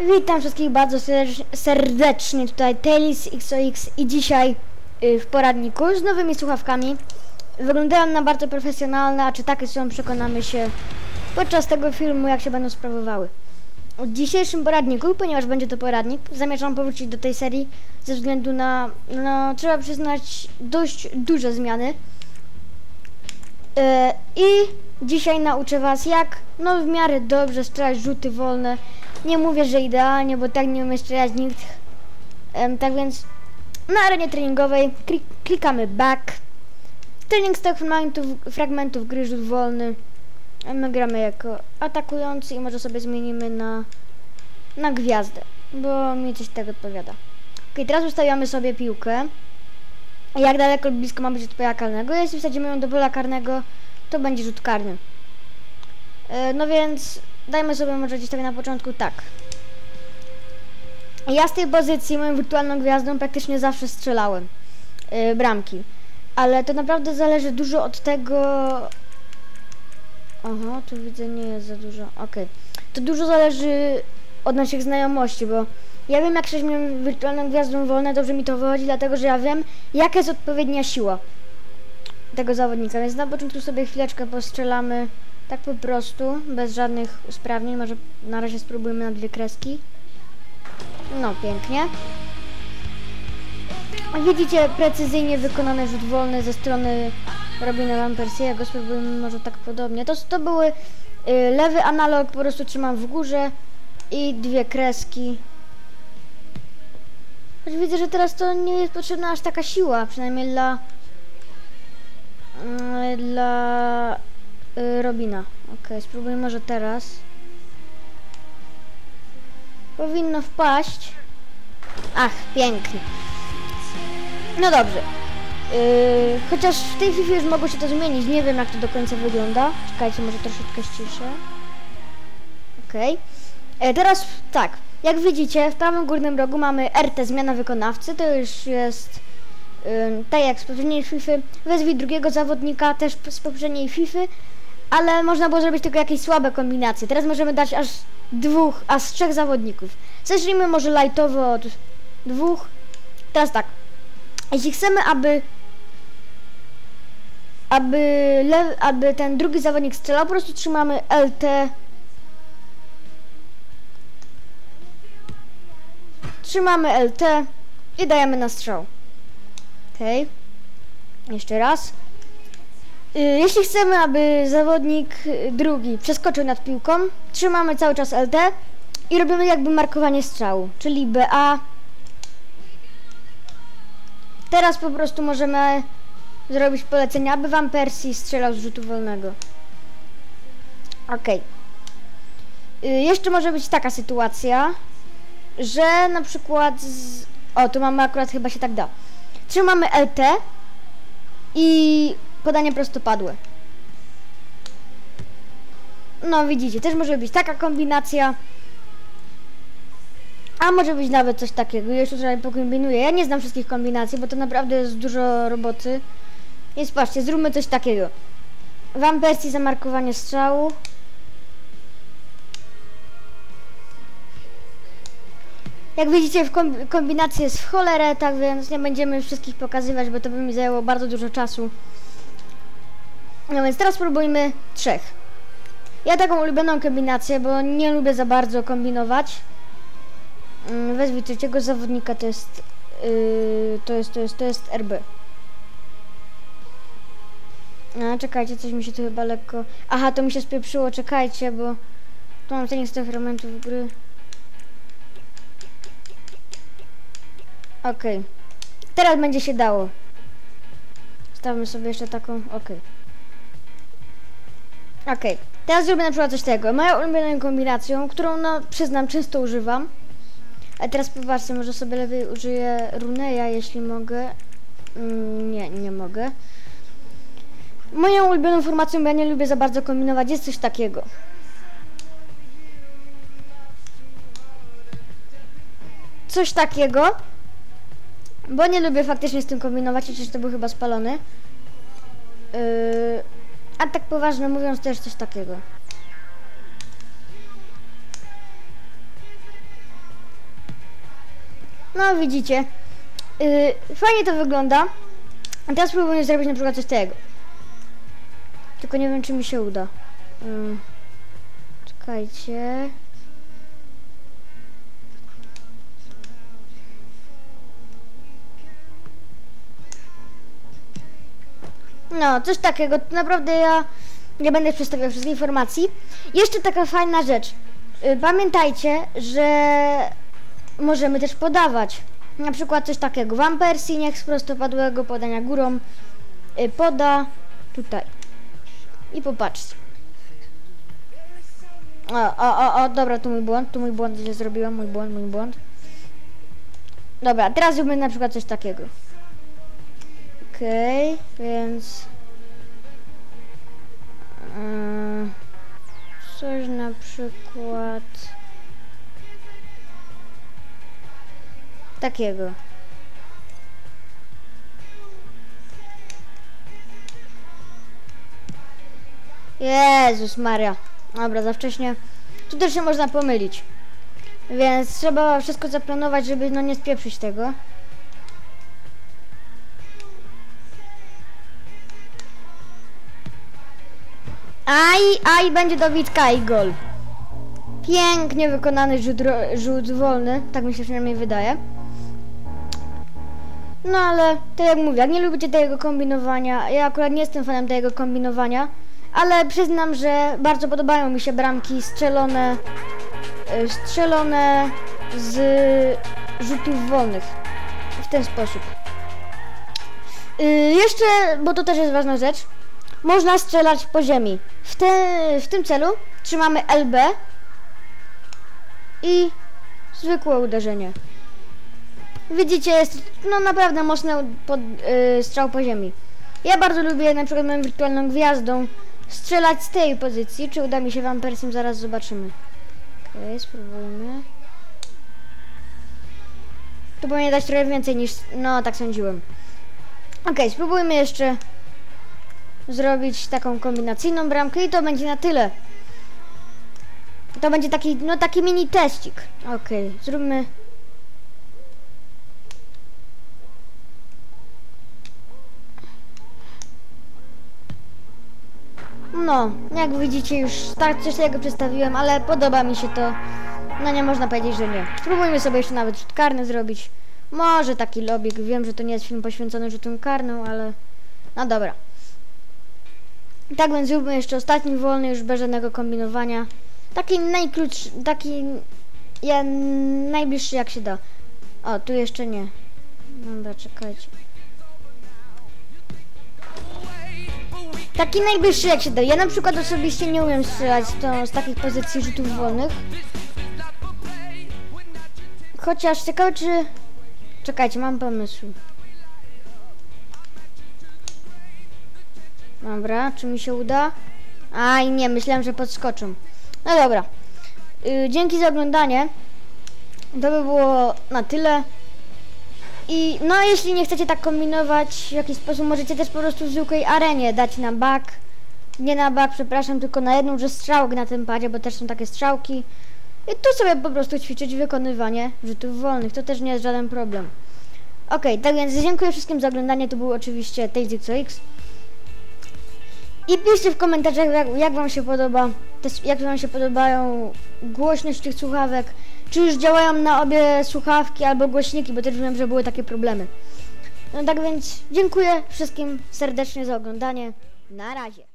Witam wszystkich bardzo serdecz- serdecznie, tutaj Tails XOX i dzisiaj y, w poradniku z nowymi słuchawkami. Wyglądają na bardzo profesjonalne, a czy takie są przekonamy się podczas tego filmu jak się będą sprawowały. W dzisiejszym poradniku, ponieważ będzie to poradnik, zamierzam powrócić do tej serii ze względu na, no trzeba przyznać, dość duże zmiany. E, I dzisiaj nauczę Was jak, no w miarę dobrze strzelać rzuty wolne. Nie mówię, że idealnie, bo tak nie umie strzelać nikt. Em, tak więc na arenie treningowej klik, klikamy back. Trening z tych fragmentów, fragmentów gry rzut wolny. My gramy jako atakujący i może sobie zmienimy na, na gwiazdę, bo mi coś tak odpowiada. Ok, teraz ustawiamy sobie piłkę. Jak daleko blisko ma być od pola karnego. Jeśli wsadzimy ją do pola karnego, to będzie rzut karny. E, No więc dajmy sobie może gdzieś tak na początku tak. Ja z tej pozycji moją wirtualną gwiazdą praktycznie zawsze strzelałem e, bramki. Ale to naprawdę zależy dużo od tego. Aha, tu widzę nie jest za dużo. Okej. To dużo zależy od naszych znajomości, bo ja wiem jak moją wirtualną gwiazdą wolne, dobrze mi to wychodzi, dlatego że ja wiem jaka jest odpowiednia siła tego zawodnika, więc na początku sobie chwileczkę postrzelamy tak po prostu, bez żadnych usprawnień, może na razie spróbujmy na dwie kreski. No, pięknie. Widzicie precyzyjnie wykonany rzut wolny ze strony Robina Van Persie'ego, spróbujmy może tak podobnie. To, to były y, lewy analog, po prostu trzymam w górze i dwie kreski. Choć widzę, że teraz to nie jest potrzebna aż taka siła, przynajmniej dla Mm, dla y, Robina. Ok, spróbujmy może teraz. Powinno wpaść. Ach, pięknie. No dobrze. Yy, chociaż w tej FIFA już mogło się to zmienić. Nie wiem jak to do końca wygląda. Czekajcie, może troszeczkę ściszę. Okej. E, Teraz tak. Jak widzicie, w prawym górnym rogu mamy RT, zmiana wykonawcy. To już jest Ym, tak jak z poprzedniej FIFA, wezwij drugiego zawodnika też z poprzedniej FIFA, ale można było zrobić tylko jakieś słabe kombinacje. Teraz możemy dać aż dwóch, aż trzech zawodników. Zacznijmy może lightowo od dwóch. Teraz tak, jeśli chcemy, aby aby, aby ten drugi zawodnik strzelał, po prostu trzymamy LT trzymamy LT i dajemy na strzał. Okej. Jeszcze raz. Y, Jeśli chcemy, aby zawodnik drugi przeskoczył nad piłką, trzymamy cały czas LT i robimy jakby markowanie strzału, czyli BA. Teraz po prostu możemy zrobić polecenie, aby Van Persie strzelał z rzutu wolnego. Okej. Y, Jeszcze może być taka sytuacja, że na przykład z... O, tu mamy akurat chyba się tak da. Trzymamy LT i podanie prostopadłe. No widzicie, też może być taka kombinacja. A może być nawet coś takiego. Jeszcze tutaj pokombinuję. Ja nie znam wszystkich kombinacji, bo to naprawdę jest dużo roboty. Więc patrzcie, zróbmy coś takiego. Wam Persie zamarkowanie strzału. Jak widzicie, w komb- kombinacji jest w cholerę, tak więc nie będziemy wszystkich pokazywać, bo to by mi zajęło bardzo dużo czasu. No więc teraz spróbujmy trzech. Ja taką ulubioną kombinację, bo nie lubię za bardzo kombinować. Mm, Wezwij trzeciego zawodnika, to jest, yy, to jest, to jest, to jest RB. A, czekajcie, coś mi się tu chyba lekko... Aha, to mi się spieprzyło, czekajcie, bo tu mam ten z tych fragmentów gry. Okej. Teraz będzie się dało. Stawmy sobie jeszcze taką. Okej. Okej. Teraz zrobię na przykład coś tego. Moją ulubioną kombinacją, którą no przyznam często używam. A teraz popatrzcie, może sobie lepiej użyję Runeja, jeśli mogę. Mm, nie, nie mogę. Moją ulubioną formacją, bo ja nie lubię za bardzo kombinować, jest coś takiego. Coś takiego. Bo nie lubię faktycznie z tym kombinować, chociaż to był chyba spalony. Yy, a tak poważnie mówiąc, też coś takiego. No widzicie. Yy, fajnie to wygląda. A teraz spróbuję zrobić na przykład coś tego. Tylko nie wiem, czy mi się uda. Yy, czekajcie. No, coś takiego. Naprawdę ja nie będę przedstawiał wszystkich informacji. Jeszcze taka fajna rzecz. Y, Pamiętajcie, że możemy też podawać. Na przykład coś takiego. Wam Persji, niech z prostopadłego podania górą y, poda tutaj. I popatrzcie. O, o, o, o, dobra, tu mój błąd, tu mój błąd, źle zrobiłam, mój błąd, mój błąd. Dobra, teraz zróbmy na przykład coś takiego. Okej, więc... Yy, coś na przykład... Takiego. Jezus Maria. Dobra, za wcześnie. Tu też się można pomylić. Więc trzeba wszystko zaplanować, żeby no nie spieprzyć tego. Aj, aj, będzie dobitka i gol. Pięknie wykonany rzut, rzut wolny, tak mi się przynajmniej wydaje. No ale, tak jak mówię, jak nie lubicie tego kombinowania, ja akurat nie jestem fanem tego kombinowania, ale przyznam, że bardzo podobają mi się bramki strzelone, y, strzelone z rzutów wolnych. W ten sposób. Y, jeszcze, bo to też jest ważna rzecz, można strzelać po ziemi. W, te, w tym celu trzymamy LB i zwykłe uderzenie. Widzicie, jest no naprawdę mocny pod, y, strzał po ziemi. Ja bardzo lubię na przykład moją wirtualną gwiazdą strzelać z tej pozycji. Czy uda mi się wam persem, zaraz zobaczymy. Okej, spróbujmy. Tu powinien dać trochę więcej niż... No, tak sądziłem. Okej, spróbujmy jeszcze zrobić taką kombinacyjną bramkę i to będzie na tyle. To będzie taki, no taki mini teścik. Okej, zróbmy... No, jak widzicie już tak coś takiego przedstawiłem, ale podoba mi się to. No nie można powiedzieć, że nie. Spróbujmy sobie jeszcze nawet rzut karny zrobić. Może taki lobik. Wiem, że to nie jest film poświęcony rzutom karnym, ale... No dobra. Tak więc zróbmy jeszcze ostatni wolny, już bez żadnego kombinowania. Taki najkrótszy, taki... Ja, najbliższy jak się da. O, tu jeszcze nie. Dobra, czekajcie. Taki najbliższy jak się da. Ja na przykład osobiście nie umiem strzelać to, z takich pozycji rzutów wolnych. Chociaż ciekawe czy... Czekajcie, mam pomysł. Dobra, czy mi się uda? Aj, nie, myślałem, że podskoczą. No dobra. Y, dzięki za oglądanie. To by było na tyle. I no, jeśli nie chcecie tak kombinować w jakiś sposób, możecie też po prostu w zwykłej arenie dać na bak. Nie na bak, przepraszam, tylko na jedną, że strzałek na tym padzie, bo też są takie strzałki. I tu sobie po prostu ćwiczyć wykonywanie rzutów wolnych. To też nie jest żaden problem. Okej, tak więc dziękuję wszystkim za oglądanie. To był oczywiście TazyXOX. I piszcie w komentarzach, jak, jak wam się podoba, jak wam się podobają głośność tych słuchawek, czy już działają na obie słuchawki albo głośniki, bo też wiem, że były takie problemy. No tak więc dziękuję wszystkim serdecznie za oglądanie. Na razie.